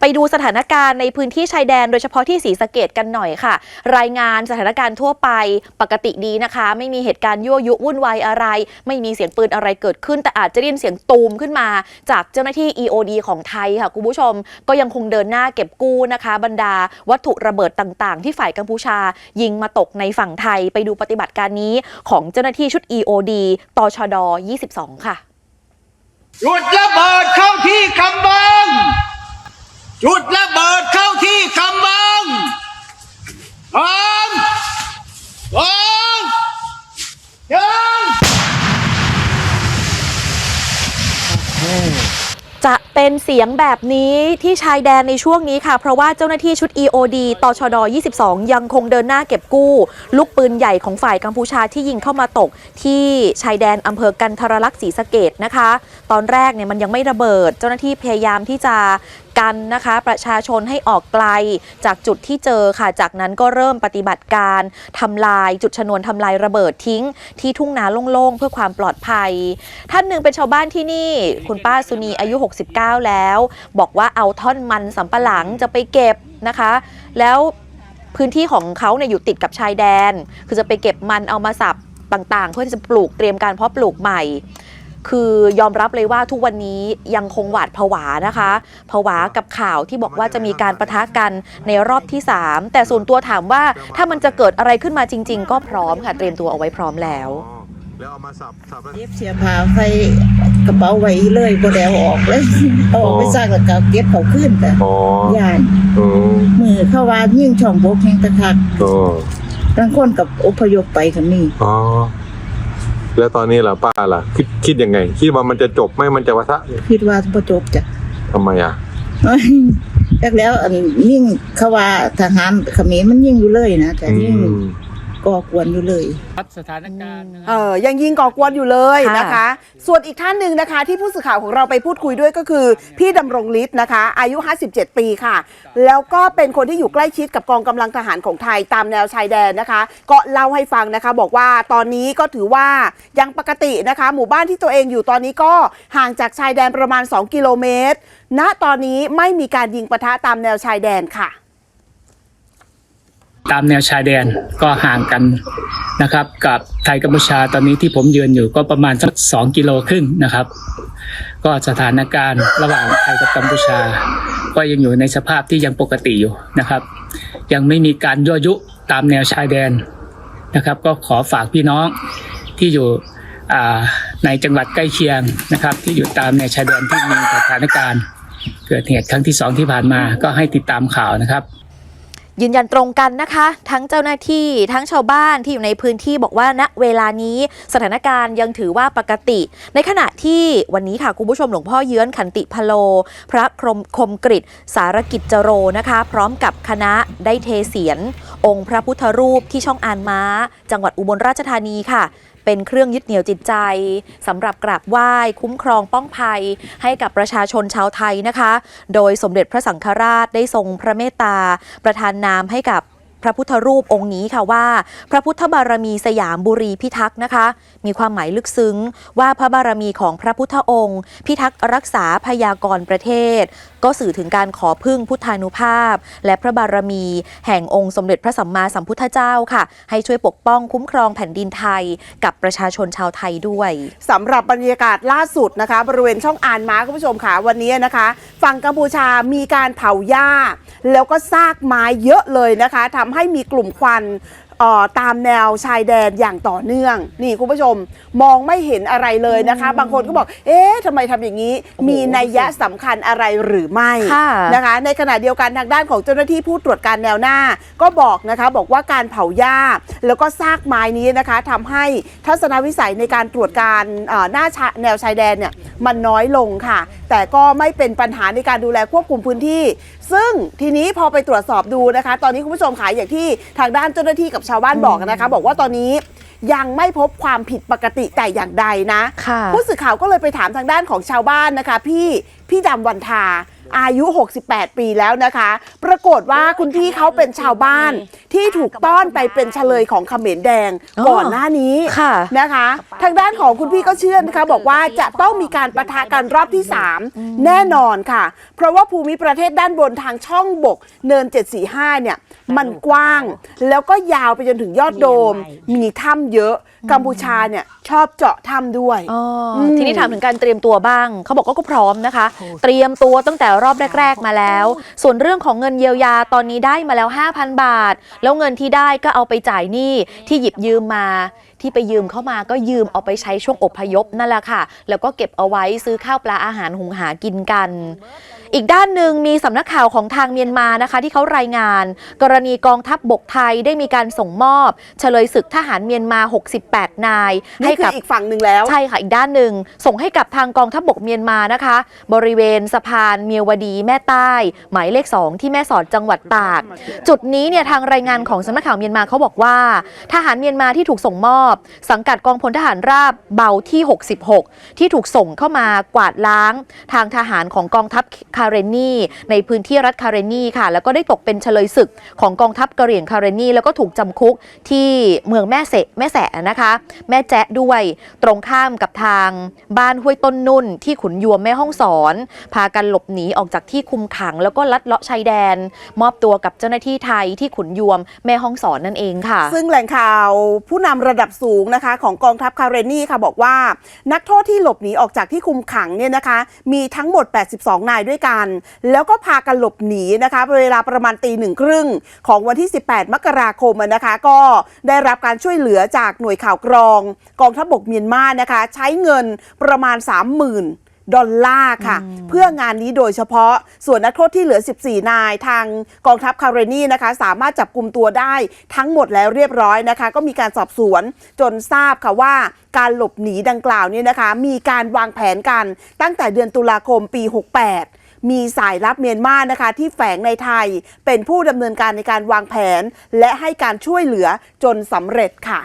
ไปดูสถานการณ์ในพื้นที่ชายแดนโดยเฉพาะที่ศรีสะเกดกันหน่อยค่ะ รายงานสถานการณ์ทั่วไปปกติดีนะคะ ไม่มีเหตุการณ์ยั่วยุวุ่นวายอะไร ไม่มีเสียงปืนอะไรเกิดขึ้น แต่อาจจะได้ยินเสียงตูมขึ้นมา จากเจ้าหน้าที่ EOD ของไทยค่ะคุณผู้ชม ก็ยังคงเดินหน้าเก็บกู้นะคะ บรรดา วัตถุระเบิดต่างๆ ที่ฝ่ายกัมพูชา ยิงมาตกในฝั่งไทยไปดูปฏิบัติการนี้ของเจ้าหน้าที่ชุด EOD ตชด 22 ค่ะจุดระเบิดเข้าที่คำบัง จุดระเบิดเข้าที่คำบังพร้อมพร้อมยังจะเป็นเสียงแบบนี้ที่ชายแดนในช่วงนี้ค่ะ เพราะว่าเจ้าหน้าที่ชุด EOD ตชด 22 ยังคงเดินหน้าเก็บกู้ ลูกปืนใหญ่ของฝ่ายกัมพูชาที่ยิงเข้ามาตก ที่ชายแดนอำเภอกันทรลักษณ์ศรีสะเกดนะคะ ตอนแรกเนี่ยมันยังไม่ระเบิด เจ้าหน้าที่พยายามที่จะ กันนะคะ ประชาชนให้ออกไกลจากจุดที่เจอค่ะ จากนั้นก็เริ่มปฏิบัติการทำลายจุดชนวนทำลายระเบิดทิ้ง ที่ทุ่งนาโล่งๆ เพื่อความปลอดภัย ท่านหนึ่งเป็นชาวบ้านที่นี่ คุณป้าสุนีอายุ 69 แล้ว บอกว่าเอาท่อนมันสำปะหลังจะไปเก็บนะคะ แล้วพื้นที่ของเขาเนี่ยอยู่ติดกับชายแดน คือจะไปเก็บมันเอามาสับต่างๆ เพื่อที่จะปลูกเตรียมการเพาะปลูกใหม่ คือยอมรับเลยว่าทุกวันนี้ยังคงหวาดผวานะคะผวากับข่าวที่บอกว่าจะมีการประทะกันในรอบที่ 3 แต่ส่วนตัวถามว่าถ้ามันจะเกิดอะไรขึ้นมาจริง ๆ ก็พร้อมค่ะเตรียมตัวเอาไว้พร้อมแล้วอ๋อแล้วเอามาสับสับแล้วเย็บเสียผ้าใส่กระเป๋าไว้เลยบ่ได้เอาออกเลยเอาออกไปซักแล้วก็เก็บเขาขึ้นแต่อ๋อย่านอืมมือเข้าว่ายิ่งช่องบกแห่งตะคักอ๋อบางคนกับอพยพไปก็มีอ๋อ แล้วตอนนี้ล่ะป้าล่ะ คิดคิดยังไง คิดว่ามันจะจบไหมมันจะวะทะคิดว่าบ่จบจ้ะทำไมอะแรกแล้วอันยิ่งเขาว่าทหารเขมรมันยิ่งอยู่เลยนะแต่อืยิ่งม ก่อกวนอยู่เลยวัดสถานการณ์นะคเอรับอยังยิงก่อกวนอยู่เลยค่ะนะคะ ส่วนอีกท่านหนึ่งนะคะ ที่ผู้สื่อข่าวของเราไปพูดคุยด้วยก็คือ พี่ดำรงฤทธิ์นะคะ อายุ 57 ปีค่ะ แล้วก็เป็นคนที่อยู่ใกล้ชิดกับกองกำลังทหารของไทยตามแนวชายแดนนะคะ ก็เล่าให้ฟังนะคะ บอกว่าตอนนี้ก็ถือว่ายังปกตินะคะ หมู่บ้านที่ตัวเองอยู่ตอนนี้ก็ห่างจากชายแดนประมาณ 2 กิโลเมตรณตอนนี้ไม่มีการยิงปะทะตามแนวชายแดนค่ะ ตามแนวชายแดนก็ห่างกันนะครับ กับไทยกัมพูชาตอนนี้ที่ผมยืนอยู่ก็ประมาณสักสองกิโลครึ่งนะครับ ก็สถานการณ์ระหว่างไทยกับกัมพูชา ก็ยังอยู่ในสภาพที่ยังปกติอยู่นะครับ ยังไม่มีการยั่วยุตามแนวชายแดนนะครับ ก็ขอฝากพี่น้องที่อยู่ในจังหวัดใกล้เคียงนะครับ ที่อยู่ตามแนวชายแดนที่มีสถานการณ์ เกิดเหตุครั้งที่สองที่ผ่านมาก็ให้ติดตามข่าวนะครับ ยืนยันตรงกันนะคะ ทั้งเจ้าหน้าที่ทั้งชาวบ้านที่อยู่ในพื้นที่บอกว่าณเวลานี้สถานการณ์ยังถือว่าปกติ ในขณะที่วันนี้ค่ะคุณผู้ชมหลวงพ่อเยื้อนขันติพโล พระครมคมกริตสารกิจจโรนะคะ พร้อมกับคณะได้เทเสียน องค์พระพุทธรูปที่ช่องอานม้า จังหวัดอุบลราชธานีค่ะ เป็นเครื่องยึดเหนี่ยวจิตใจสำหรับกราบไหว้คุ้มครองป้องภัยให้กับประชาชนชาวไทยนะคะ โดยสมเด็จพระสังฆราชได้ทรงพระเมตตาประทานนามให้กับ พระพุทธรูปองค์นี้ค่ะว่า พระพุทธบารมีสยามบุรีพิทักษ์นะคะ มีความหมายลึกซึ้ง ว่าพระบารมีของพระพุทธองค์ พิทักษ์รักษาพยากรประเทศ ก็สื่อถึงการขอพึ่งพุทธานุภาพ และพระบารมี แห่งองค์สมเด็จพระสัมมาสัมพุทธเจ้าค่ะ ให้ช่วยปกป้องคุ้มครองแผ่นดินไทย กับประชาชนชาวไทยด้วยสำหรับบรรยากาศล่าสุดนะคะ บริเวณช่องอ่านม้าคุณผู้ชมค่ะวันนี้นะคะฝั่งกัมพูชามีการเผาหญ้า แล้วก็ซากไม้เยอะเลยนะคะทำให้มีกลุ่มควันเอ่อตามแนวชายแดนอย่างต่อเนื่อง นี่คุณผู้ชมมองไม่เห็นอะไรเลยนะคะ บางคนก็บอก เอ๊ะทำไมทำอย่างนี้ มีนัยยะสำคัญอะไรหรือไม่ค่ะนะคะ ในขณะเดียวกันทางด้านของเจ้าหน้าที่ผู้ตรวจการแนวหน้า ก็บอกนะคะ บอกว่าการเผาหญ้า แล้วก็ซากไม้นี้นะคะทำให้ทัศนวิสัยในการตรวจการเอ่อหน้าชาแนวชายแดนเนี่ยมันน้อยลงค่ะ แต่ก็ไม่เป็นปัญหาในการดูแลควบคุมพื้นที่ ซึ่งทีนี้พอไปตรวจสอบดูนะคะ ตอนนี้คุณผู้ชมขายอย่างที่ทางด้านเจ้าหน้าที่กับชาวบ้านบอกนะคะ บอกว่าตอนนี้ยังไม่พบความผิดปกติแต่อย่างใดนะ ค่ะ ผู้สื่อข่าวก็เลยไปถามทางด้านของชาวบ้านนะคะ พี่พี่ดำวันทา อายุ 68 ปีแล้วนะคะ ปรากฏว่าคุณพี่เขาเป็นชาวบ้านที่ถูกต้อนไปเป็นเฉลยของเขมรแดงอ๋อก่อนหน้านี้ค่ะนะคะ ทางด้านของคุณพี่ก็เชื่อนะคะ บอกว่าจะต้องมีการประทะกันรอบที่ 3 แน่นอนค่ะ เพราะว่าภูมิประเทศด้านบนทางช่องบก เนิน 745 เนี่ย มันกว้าง แล้วก็ยาวไปจนถึงยอดโดม มีถ้ำเยอะกัมพูชาเนี่ยชอบเจาะถ้ำด้วยอ๋ออมทีนี้ถามถึงการเตรียมตัวบ้างเขาบอกว่าก็พร้อมนะคะ เตรียมตัวตั้งแต่รอบแรก ๆ มาแล้ว ส่วนเรื่องของเงินเยียวยาตอนนี้ได้มาแล้ว 5,000 บาท แล้วเงินที่ได้ก็เอาไปจ่ายหนี้ที่หยิบยืมมาที่ไปยืมเข้ามาก็ยืมเอาไปใช้ช่วงอบพยพนั่นแหละค่ะ แล้วก็เก็บเอาไว้ซื้อข้าวปลาอาหารหุงหากินกัน อีกด้านหนึ่งมีสำนักข่าวของทางเมียนมานะคะ ที่เขารายงาน กรณีกองทัพบบกไทยได้มีการส่งมอบเฉลยศึกทหารเมียนมา 68 นาย ให้นี่คืกัอบอีกฝั่งหนึ่งแล้วใช่ค่ะอีกด้านหนึ่งส่งให้กับทางกองทัพบบกเมียนมานะคะ บริเวณสะพานเมียวดีแม่ใต้ หมายเลข 2 ที่แม่สอดจังหวัดตาก จุดนี้เนี่ยทางรายงานของสำนักข่าวเมียนมาเขาบอกว่า ทหารเมียนมาที่ถูกส่งมอบ สังกัดกองพลทหารราบเบาที่ 66 ที่ถูกส่งเข้ามากวาดล้าง ทางทหารของกองทัพคาเรนีในพื้นที่รัฐคาเรนีค่ะ แล้วก็ได้ตกเป็นเฉลยศึกของกองทัพกะเหรี่ยงคาเรนีแล้วก็ถูกจำคุกที่เมืองแม่เสะแม่แสะนะคะ แม่แจ๊ะด้วยตรงข้ามกับทางบ้านห้วยต้นนุ่น ที่ขุนยวมแม่ห้องสอน พากันหลบหนีออกจากที่คุมขัง แล้วก็ลัดเลาะชายแดน มอบตัวกับเจ้าหน้าที่ไทยที่ขุนยวมแม่ห้องสอนนั่นเองค่ะ ซึ่งแหล่งข่าวผู้นำระดับสูงนะคะของกองทัพคาเรนนี่ค่ะบอกว่า นักโทษที่หลบหนีออกจากที่คุมขังเนี่ยนะคะ มีทั้งหมด 82 นายด้วยกันแล้วก็พากันหลบหนีนะคะเวลาประมาณตีหนึ่งครึ่งของวันที่ 18 มกราคมอะนะคะก็ได้รับการช่วยเหลือจากหน่วยข่าวกรอง กองทัพบกเมียนมานะคะใช้เงินประมาณ 30,000ดอลลาร์ค่ะ เพื่องานนี้โดยเฉพาะส่วนนักโทษที่เหลือ 14 นายทางกองทัพคาเรนีนะคะ สามารถจับกลุ่มตัวได้ทั้งหมดแล้วเรียบร้อยนะคะ ก็มีการสอบสวนจนทราบค่ะว่าการหลบหนีดังกล่าวเนี่ยนะคะ มีการวางแผนกันตั้งแต่เดือนตุลาคมปี 68 มีสายลับเมียนมานะคะ ที่แฝงในไทยเป็นผู้ดำเนินการในการวางแผน และให้การช่วยเหลือจนสำเร็จค่ะ